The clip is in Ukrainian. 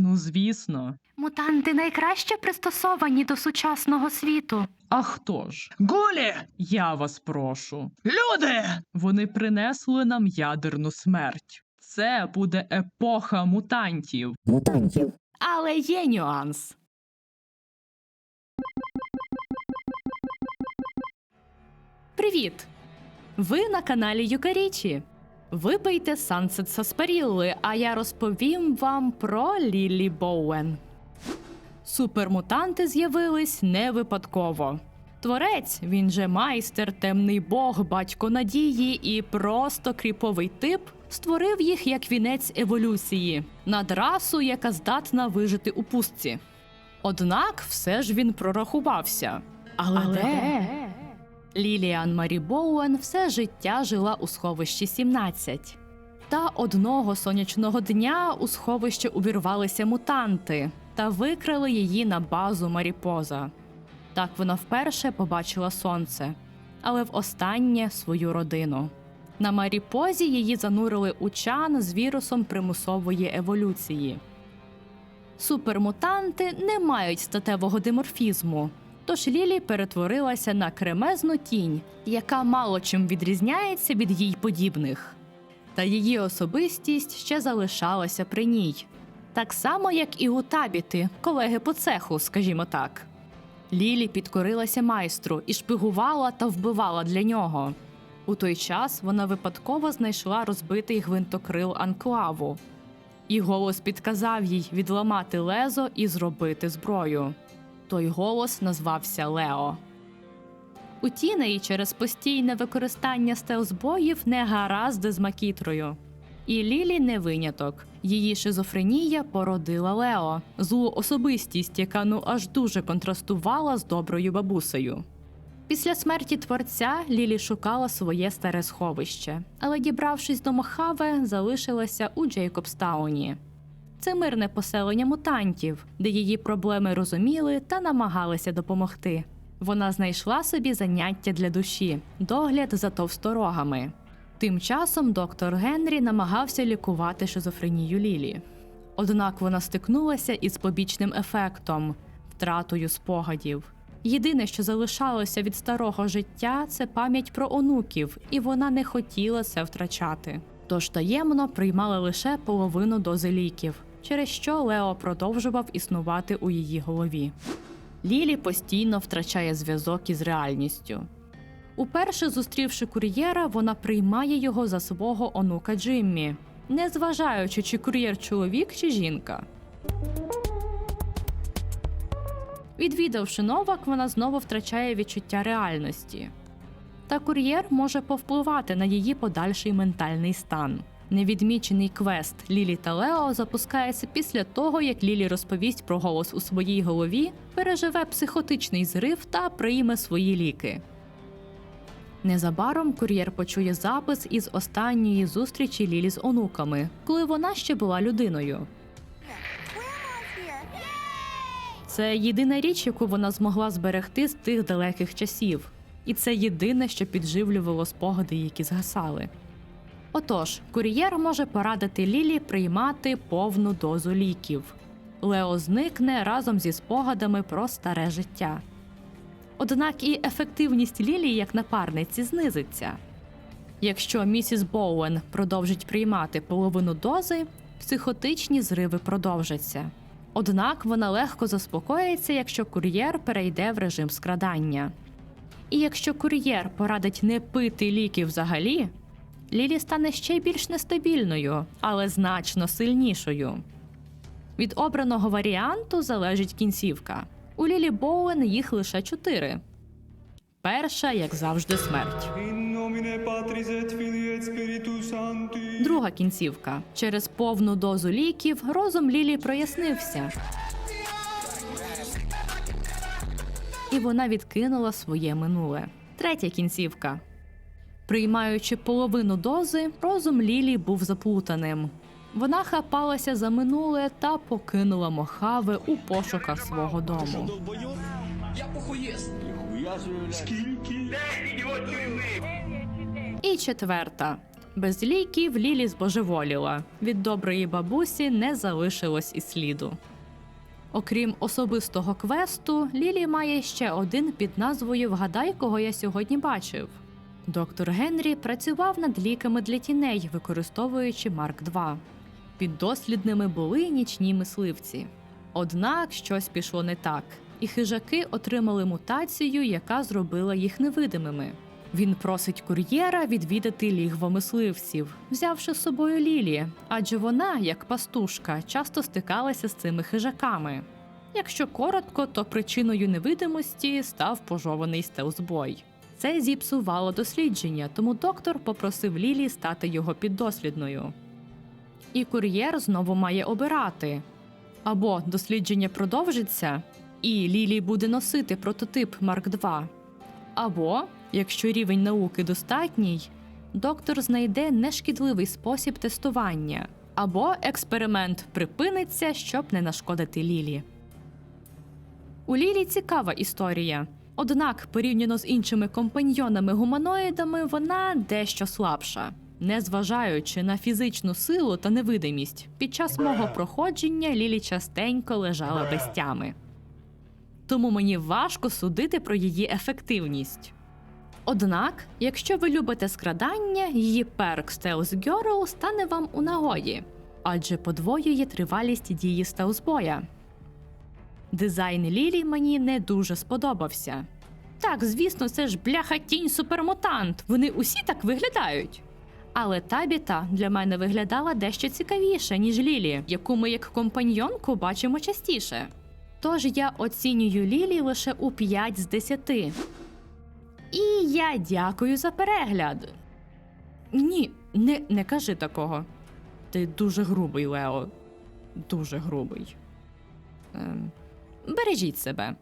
Ну, звісно. Мутанти найкраще пристосовані до сучасного світу. А хто ж? Гулі! Я вас прошу. Люди! Вони принесли нам ядерну смерть. Це буде епоха мутантів. мутантів. Але є нюанс. Привіт! Ви на каналі Юкарічі. Випийте Сансет Саспарілли, а я розповім вам про Лілі Боуен. Супермутанти з'явились не випадково. Творець, він же майстер, темний бог, батько надії і просто кріповий тип, створив їх як вінець еволюції над расу, яка здатна вижити у пустці. Однак все ж він прорахувався. Але, де? Ліліан Марі Боуен все життя жила у сховищі 17. Та одного сонячного дня у сховище увірвалися мутанти та викрали її на базу Маріпоза. Так вона вперше побачила сонце, але в останнє свою родину. На Маріпозі її занурили у чан з вірусом примусової еволюції. Супермутанти не мають статевого диморфізму, тож Лілі перетворилася на кремезну тінь, яка мало чим відрізняється від їй подібних. Та її особистість ще залишалася при ній, так само, як і у табіти, колеги по цеху, скажімо так. Лілі підкорилася майстру і шпигувала та вбивала для нього. У той час вона випадково знайшла розбитий гвинтокрил анклаву. І голос підказав їй відламати лезо і зробити зброю. Той голос назвався Лео. У тінеї через постійне використання стелсбоїв не гаразди з макітрою. І Лілі не виняток. Її шизофренія породила Лео, злу особистість, яка ну аж дуже контрастувала з доброю бабусею. Після смерті творця Лілі шукала своє старе сховище, але, дібравшись до Мохаве, залишилася у Джейкобстауні. Це мирне поселення мутантів, де її проблеми розуміли та намагалися допомогти. Вона знайшла собі заняття для душі, догляд за товсторогами. Тим часом доктор Генрі намагався лікувати шизофренію Лілі. Однак вона стикнулася із побічним ефектом втратою спогадів. Єдине, що залишалося від старого життя, це пам'ять про онуків, і вона не хотіла це втрачати. Тож таємно приймала лише половину дози ліків, через що Лео продовжував існувати у її голові. Лілі постійно втрачає зв'язок із реальністю. Уперше зустрівши кур'єра, вона приймає його за свого онука Джиммі, не зважаючи, чи кур'єр чоловік чи жінка. Відвідавши новак, вона знову втрачає відчуття реальності. Та кур'єр може повпливати на її подальший ментальний стан. Невідмічений квест Лілі та Лео запускається після того, як Лілі розповість про голос у своїй голові, переживе психотичний зрив та прийме свої ліки. Незабаром кур'єр почує запис із останньої зустрічі Лілі з онуками, коли вона ще була людиною. Це єдина річ, яку вона змогла зберегти з тих далеких часів, і це єдине, що підживлювало спогади, які згасали. Отож, кур'єр може порадити Лілі приймати повну дозу ліків. Лео зникне разом зі спогадами про старе життя. Однак і ефективність Лілі як напарниці знизиться. Якщо місіс Боуен продовжить приймати половину дози, психотичні зриви продовжаться. Однак вона легко заспокоїться, якщо кур'єр перейде в режим скрадання. І якщо кур'єр порадить не пити ліки взагалі, Лілі стане ще більш нестабільною, але значно сильнішою. Від обраного варіанту залежить кінцівка. У Лілі Боуен їх лише чотири. Перша, як завжди, смерть. Друга кінцівка. Через повну дозу ліків розум Лілі прояснився. І вона відкинула своє минуле. Третя кінцівка. Приймаючи половину дози, розум Лілі був заплутаним. Вона хапалася за минуле та покинула Мохаве у пошуках свого дому. Скільки? І четверта. Без ліків Лілі збожеволіла. Від доброї бабусі не залишилось і сліду. Окрім особистого квесту, Лілі має ще один під назвою Вгадай, кого я сьогодні бачив. Доктор Генрі працював над ліками для тіней, використовуючи Марк 2. Піддослідними були нічні мисливці. Однак щось пішло не так, і хижаки отримали мутацію, яка зробила їх невидимими. Він просить кур'єра відвідати лігво мисливців, взявши з собою Лілі, адже вона, як пастушка, часто стикалася з цими хижаками. Якщо коротко, то причиною невидимості став пожований стелсбой. Це зіпсувало дослідження, тому доктор попросив Лілі стати його піддослідною. І кур'єр знову має обирати або дослідження продовжиться, і Лілі буде носити прототип Марк 2, або, якщо рівень науки достатній, доктор знайде нешкідливий спосіб тестування, або експеримент припиниться, щоб не нашкодити Лілі. У Лілі цікава історія. Однак, порівняно з іншими компаньйонами гуманоїдами, вона дещо слабша. Незважаючи на фізичну силу та невидимість, під час мого проходження Лілі частенько лежала без тями. Тому мені важко судити про її ефективність. Однак, якщо ви любите скрадання, її перк Stealth Girl стане вам у нагоді, адже подвоює тривалість дії стелсбоя. Дизайн Лілі мені не дуже сподобався. Так, звісно, це ж бляха тінь супермутант. Вони усі так виглядають. Але Табіта для мене виглядала дещо цікавіше, ніж Лілі, яку ми як компаньйонку бачимо частіше. Тож я оцінюю Лілі лише у 5 з 10. І я дякую за перегляд. Ні, не, не кажи такого. Ти дуже грубий, Лео. Дуже грубий. Ем, бережіть себе.